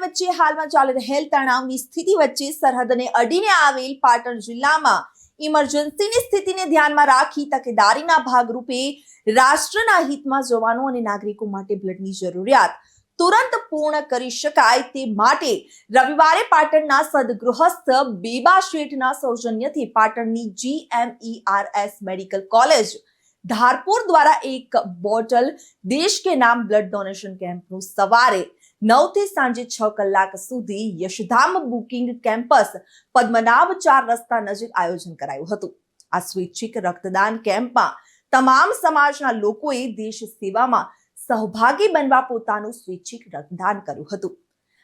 પાકિસ્તાન વચ્ચે હાલમાં ચાલી રહેલ તણાવની સ્થિતિ વચ્ચે સરહદને અડીને આવેલ પાટણ જિલ્લામાં ઇમરજન્સીની સ્થિતિને ધ્યાનમાં રાખી તકેદારીના ભાગરૂપે રાષ્ટ્રના હિતમાં જવાનો અને નાગરિકો માટે બ્લડની જરૂરિયાત તુરંત પૂર્ણ કરી શકાય તે માટે રવિવારે પાટણના સદગૃહસ્થ બેબા શેઠના સૌજન્યથી પાટણની જીએમઈઆરએસ મેડિકલ કોલેજ ધારપુર દ્વારા એક બોટલ દેશ કે નામ બ્લડ ડોનેશન કેમ્પનું સવારે નવથી સાંજે છ કલાક સુધી યશધામ બુકિંગ કેમ્પસ પદ્મનાભ ચાર રસ્તા નજીક આયોજન કરાયું હતું. આ સ્વૈચ્છિક રક્તદાન કેમ્પમાં તમામ સમાજના લોકોએ દેશ સેવામાં સહભાગી બનવા પોતાનું સ્વૈચ્છિક રક્તદાન કર્યું હતું.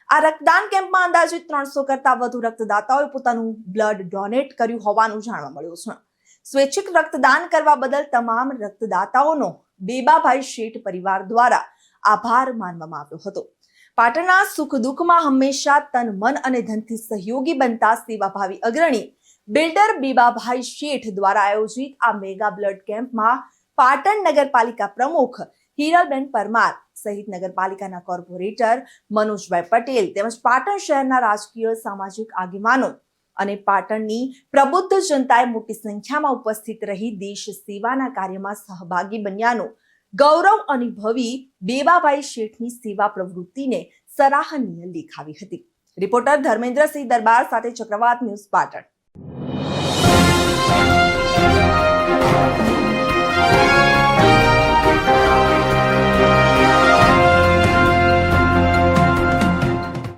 આ રક્તદાન કેમ્પમાં અંદાજિત ત્રણસો કરતા વધુ રક્તદાતાઓએ પોતાનું બ્લડ ડોનેટ કર્યું હોવાનું જાણવા મળ્યું છે. સ્વૈચ્છિક રક્તદાન કરવા બદલ તમામ રક્તદાતાઓનો બેબાભાઈ શેઠ પરિવાર દ્વારા આભાર માનવામાં આવ્યો હતો. પાટણના સુખ દુઃખમાં હંમેશા તન, મન અને ધનથી સહયોગી બનતા સેવાભાવી અગ્રણી બિલ્ડર બીબાભાઈ શેઠ દ્વારા આયોજિત આ મેગા બ્લડ કેમ્પમાં પાટણ નગરપાલિકા પ્રમુખ હિરલબેન પરમાર સહિત નગરપાલિકાના કોર્પોરેટર મનોજભાઈ પટેલ તેમજ પાટણ શહેરના રાજકીય સામાજિક આગેવાનો અને પાટણની પ્રબુદ્ધ જનતાએ મોટી સંખ્યામાં ઉપસ્થિત રહી દેશ સેવાના કાર્યમાં સહભાગી બન્યાનું ગૌરવ અનુભવી બેબાભાઈ શેઠની સેવા પ્રવૃત્તિને સરાહનીય લેખાવી હતી. રિપોર્ટર ધર્મેન્દ્રસિંહ દરબાર સાથે ચક્રવાત ન્યૂઝ પાટણ.